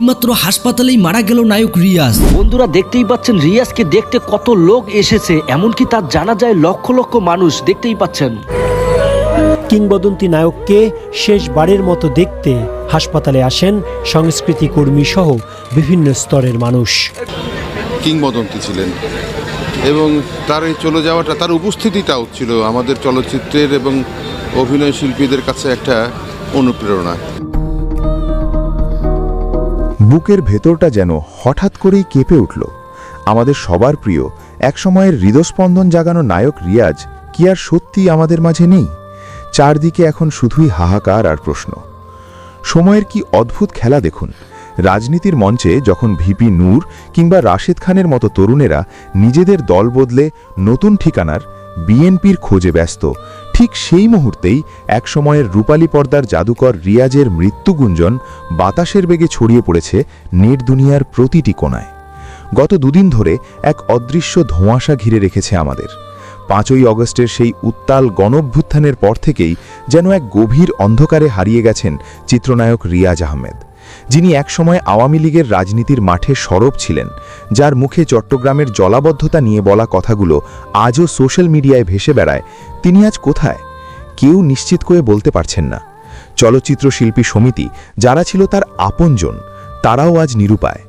মাত্র হাসপাতালেই মারা গেল নায়ক রিয়াজ। বন্ধুরা দেখতেই পাচ্ছেন রিয়াজকে দেখতে কত লোক এসেছে এমনকি তার জানা যায় লক্ষ লক্ষ মানুষ দেখতেই পাচ্ছেন। কিংবদন্তি নায়ককে শেষবারের মতো দেখতে হাসপাতালে আসেন সংস্কৃতি কর্মী সহ বিভিন্ন স্তরের মানুষ। কিংবদন্তি ছিলেন এবং তার এই চলে যাওয়াটা তার উপস্থিতিটাও ছিল আমাদের চলচ্চিত্রের এবং অভিনয় শিল্পীদের কাছে একটা অনুপ্রেরণা। বুকের ভেতরটা যেন হঠাৎ করেই কেঁপে উঠল। আমাদের সবার প্রিয়, একসময়ের হৃদস্পন্দন জাগানো নায়ক রিয়াজ কি আর সত্যি আমাদের মাঝে নেই? চারদিকে এখন শুধুই হাহাকার আর প্রশ্ন। সময়ের কি অদ্ভুত খেলা দেখুন। রাজনীতির মঞ্চে যখন ভিপি নূর কিংবা রাশেদ খানের মতো তরুণেরা নিজেদের দল বদলে নতুন ঠিকানার বিএনপির খোঁজে ব্যস্ত ঠিক সেই মুহূর্তেই একসময়ের রূপালী পর্দার জাদুকর রিয়াজের মৃত্যুগুঞ্জন বাতাসের বেগে ছড়িয়ে পড়েছে নেট দুনিয়ার প্রতিটি কোণায়। গত দুদিন ধরে এক অদৃশ্য ধোঁয়াশা ঘিরে রেখেছে আমাদের। পাঁচই অগস্টের সেই উত্তাল গণভ্যুত্থানের পর থেকেই যেন এক গভীর অন্ধকারে হারিয়ে গেছেন চিত্রনায়ক রিয়াজ আহমেদ। যিনি একসময় আওয়ামী লীগের রাজনীতির মাঠে সরব ছিলেন, যার মুখে চট্টগ্রামের জলাবদ্ধতা নিয়ে বলা কথাগুলো আজও সোশ্যাল মিডিয়ায় ভেসে বেড়ায়, তিনি আজ কোথায়? কেউ নিশ্চিত করে বলতে পারছেন না। চলচ্চিত্র শিল্পী সমিতি, যারা ছিল তার আপনজন, তারাও আজ নিরুপায়।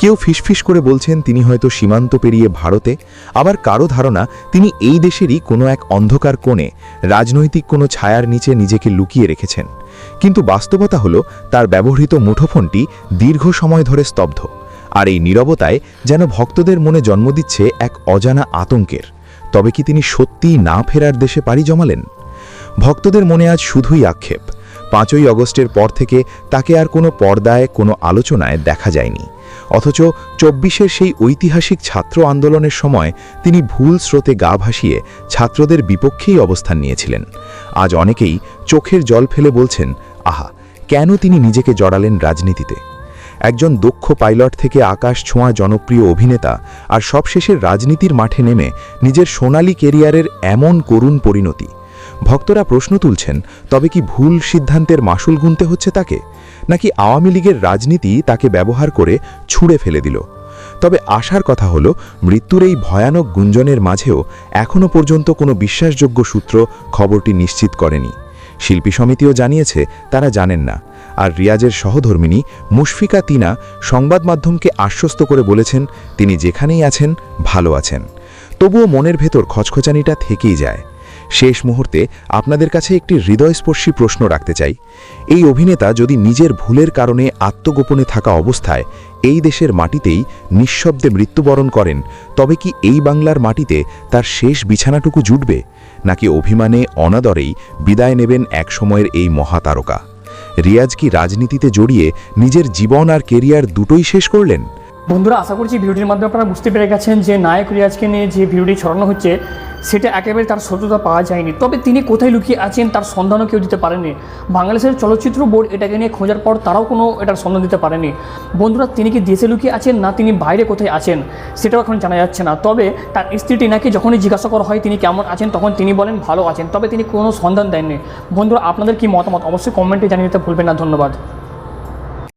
কেউ ফিসফিস করে বলছেন তিনি হয়তো সীমান্ত পেরিয়ে ভারতে, আবার কারও ধারণা তিনি এই দেশেরই কোনো এক অন্ধকার কোণে রাজনৈতিক কোনো ছায়ার নিচে নিজেকে লুকিয়ে রেখেছেন। কিন্তু বাস্তবতা হলো, তার ব্যবহৃত মুঠোফোনটি দীর্ঘ সময় ধরে স্তব্ধ, আর এই নিরবতায় যেন ভক্তদের মনে জন্ম দিচ্ছে এক অজানা আতঙ্কের। তবে কি তিনি সত্যিই না ফেরার দেশে পাড়ি জমালেন? ভক্তদের মনে আজ শুধুই আক্ষেপ পাঁচই অগস্টের পর থেকে তাকে আর কোনো পর্দায়, কোনো আলোচনায় দেখা যায়নি। অথচ চব্বিশের সেই ঐতিহাসিক ছাত্র আন্দোলনের সময় তিনি ভুল স্রোতে গা ভাসিয়ে ছাত্রদের বিপক্ষেই অবস্থান নিয়েছিলেন। আজ অনেকেই চোখের জল ফেলে বলছেন, আহা, কেন তিনি নিজেকে জড়ালেন রাজনীতিতে? একজন দক্ষ পাইলট থেকে আকাশ ছোঁয়া জনপ্রিয় অভিনেতা আর সবশেষের রাজনীতির মাঠে নেমে নিজের সোনালী কেরিয়ারের এমন করুণ পরিণতি। ভক্তরা প্রশ্ন তুলছেন, তবে কি ভুল সিদ্ধান্তের মাসুল গুনতে হচ্ছে তাকে? নাকি আওয়ামী লীগের রাজনীতি তাকে ব্যবহার করে ছুঁড়ে ফেলে দিল? তবে আশার কথা হলো, মৃত্যুর এই ভয়ানক গুঞ্জনের মাঝেও এখনও পর্যন্ত কোনো বিশ্বাসযোগ্য সূত্র খবরটি নিশ্চিত করেনি। শিল্পী সমিতিও জানিয়েছে, তারা জানেন না। আর রিয়াজের সহধর্মিনী মুশফিকা তিনা সংবাদ মাধ্যমকে আশ্বস্ত করে বলেছেন, তিনি যেখানেই আছেন, ভালো আছেন। তবুও মনের ভেতর খচখচানিটা থেকেই যায়। শেষ মুহূর্তে আপনাদের কাছে একটি হৃদয়স্পর্শী প্রশ্ন রাখতে চাই। এই অভিনেতা যদি নিজের ভুলের কারণে আত্মগোপনে থাকা অবস্থায় এই দেশের মাটিতেই নিঃশব্দে মৃত্যুবরণ করেন, তবে কি এই বাংলার মাটিতে তার শেষ বিছানাটুকু জুটবে? নাকি অভিমানে অনাদরেই বিদায় নেবেন এক সময়ের এই মহাতারকা? রিয়াজ কি রাজনীতিতে জড়িয়ে নিজের জীবন আর কেরিয়ার দুটোই শেষ করলেন? বন্ধুরা, আশা করছি ভিডিওটির মাধ্যমে আপনারা বুঝতে পেরে গেছেন যে নায়ক রিয়াজকে নিয়ে যে ভিডিওটি ছড়ানো হচ্ছে সেটা একেবারে তার সত্যতা পাওয়া যায়নি। তবে তিনি কোথায় লুকিয়ে আছেন তার সন্ধানও কেউ দিতে পারেনি বাংলাদেশের চলচ্চিত্র বোর্ড এটাকে নিয়ে খোঁজার পর তারাও কোনো এটার সন্ধান দিতে পারেনি বন্ধুরা, তিনি কি দেশে লুকিয়ে আছেন না তিনি বাইরে কোথায় আছেন, সেটাও এখন জানা যাচ্ছে না। তবে তার স্ত্রীটি নাকি যখনই জিজ্ঞাসা করা হয় তিনি কেমন আছেন, তখন তিনি বলেন, ভালো আছেন। তবে তিনি কোনো সন্ধান দেননি। বন্ধুরা, আপনাদের কি মতামত? অবশ্যই কমেন্টে জানিয়ে দিতে ভুলবেন না। ধন্যবাদ।